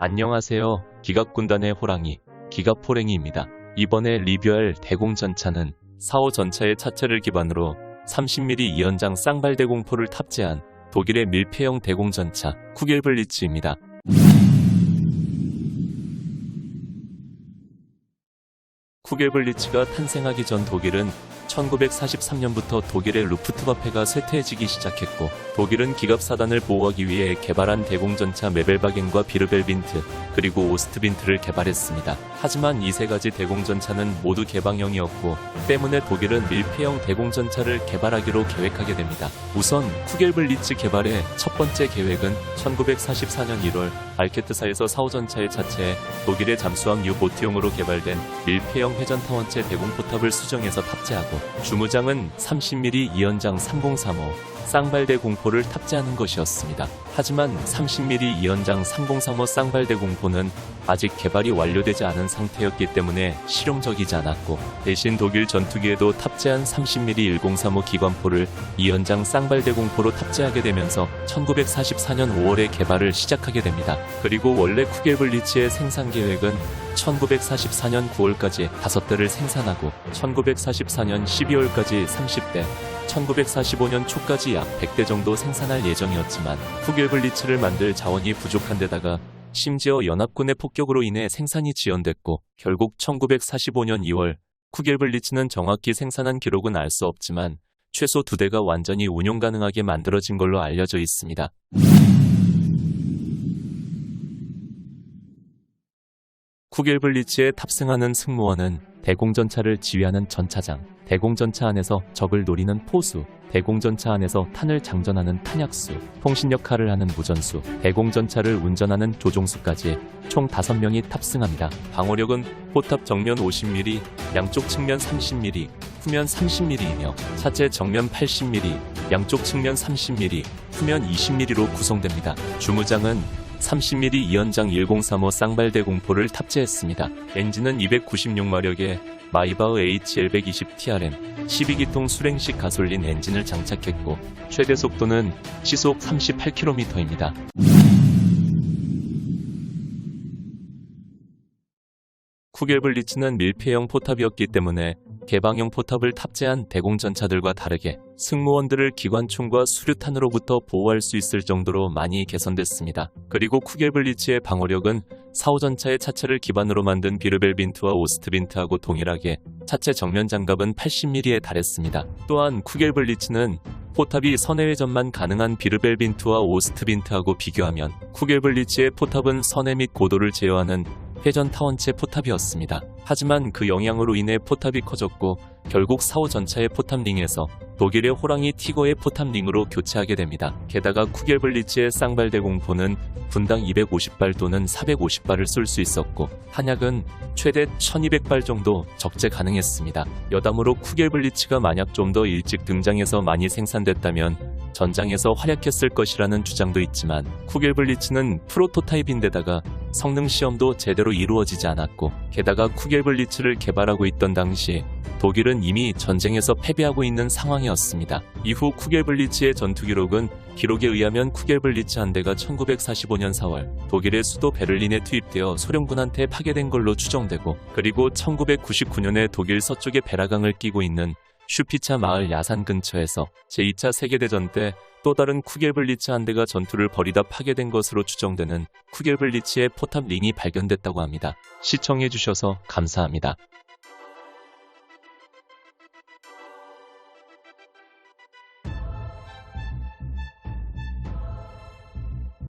안녕하세요. 기갑군단의 호랑이, 기갑호랭이입니다. 이번에 리뷰할 대공전차는 4호 전차의 차체를 기반으로 30mm 이연장 쌍발대공포를 탑재한 독일의 밀폐형 대공전차 쿠겔블리츠입니다. 쿠겔블리츠가 탄생하기 전 독일은 1943년부터 독일의 루프트와페가 쇠퇴해지기 시작했고 독일은 기갑사단을 보호하기 위해 개발한 대공전차 메벨바겐과 비르벨빈트 그리고 오스트빈트를 개발했습니다. 하지만 이 세 가지 대공전차는 모두 개방형이었고 때문에 독일은 밀폐형 대공전차를 개발하기로 계획하게 됩니다. 우선 쿠겔블리츠 개발의 첫 번째 계획은 1944년 1월 알케트사에서 4호 전차의 차체에 독일의 잠수함 유보트용으로 개발된 밀폐형 회전타원체 대공포탑을 수정해서 탑재하고 주무장은 30mm 이연장 3035 쌍발대 공포를 탑재하는 것이었습니다. 하지만 30mm 이연장 3035 쌍발대 공포는 아직 개발이 완료되지 않은 상태였기 때문에 실용적이지 않았고 대신 독일 전투기에도 탑재한 30mm 1035 기관포를 이연장 쌍발대 공포로 탑재하게 되면서 1944년 5월에 개발을 시작하게 됩니다. 그리고 원래 쿠겔블리츠의 생산 계획은 1944년 9월까지 5대를 생산하고 1944년 12월까지 30대, 1945년 초까지 약 100대 정도 생산할 예정이었지만 쿠겔블리츠를 만들 자원이 부족한 데다가 심지어 연합군의 폭격으로 인해 생산이 지연됐고 결국 1945년 2월 쿠겔블리츠는 정확히 생산한 기록은 알 수 없지만 최소 두 대가 완전히 운용 가능하게 만들어진 걸로 알려져 있습니다. 쿠겔 블리츠에 탑승하는 승무원은 대공전차를 지휘하는 전차장, 대공전차 안에서 적을 노리는 포수, 대공전차 안에서 탄을 장전하는 탄약수, 통신 역할을 하는 무전수, 대공전차를 운전하는 조종수까지 총 5명이 탑승합니다. 방어력은 포탑 정면 50mm, 양쪽 측면 30mm, 후면 30mm이며 차체 정면 80mm, 양쪽 측면 30mm, 후면 20mm로 구성됩니다. 주무장은 30mm 이연장 1035 쌍발대 공포를 탑재했습니다. 엔진은 296마력의 마이바흐 HL120TRM 12기통 수랭식 가솔린 엔진을 장착했고 최대 속도는 시속 38km입니다. 쿠겔블 리츠는 밀폐형 포탑이었기 때문에 개방형 포탑을 탑재한 대공전차들과 다르게 승무원들을 기관총과 수류탄으로부터 보호할 수 있을 정도로 많이 개선됐습니다. 그리고 쿠겔블리츠의 방어력은 4호 전차의 차체를 기반으로 만든 비르벨빈트와 오스트빈트하고 동일하게 차체 정면 장갑은 80mm에 달했습니다. 또한 쿠겔블리츠는 포탑이 선해회전만 가능한 비르벨빈트와 오스트빈트하고 비교하면 쿠겔블리츠의 포탑은 선해 및 고도를 제어하는 회전 타원체 포탑이었습니다. 하지만 그 영향으로 인해 포탑이 커졌고 결국 4호 전차의 포탑링에서 독일의 호랑이 티거의 포탑링으로 교체하게 됩니다. 게다가 쿠겔블리츠의 쌍발대 공포는 분당 250발 또는 450발을 쏠 수 있었고 한약은 최대 1200발 정도 적재 가능했습니다. 여담으로 쿠겔블리츠가 만약 좀 더 일찍 등장해서 많이 생산됐다면 전장에서 활약했을 것이라는 주장도 있지만 쿠겔블리츠는 프로토타입인데다가 성능 시험도 제대로 이루어지지 않았고 게다가 쿠겔블리츠를 개발하고 있던 당시 독일은 이미 전쟁에서 패배하고 있는 상황이었습니다. 이후 쿠겔블리츠의 전투 기록은 기록에 의하면 쿠겔블리츠 한 대가 1945년 4월 독일의 수도 베를린에 투입되어 소련군한테 파괴된 걸로 추정되고 그리고 1999년에 독일 서쪽의 베라강을 끼고 있는 슈피차 마을 야산 근처에서 제2차 세계대전 때 또 다른 쿠겔블리츠 한 대가 전투를 벌이다 파괴된 것으로 추정되는 쿠겔블리츠의 포탑 링이 발견됐다고 합니다. 시청해주셔서 감사합니다.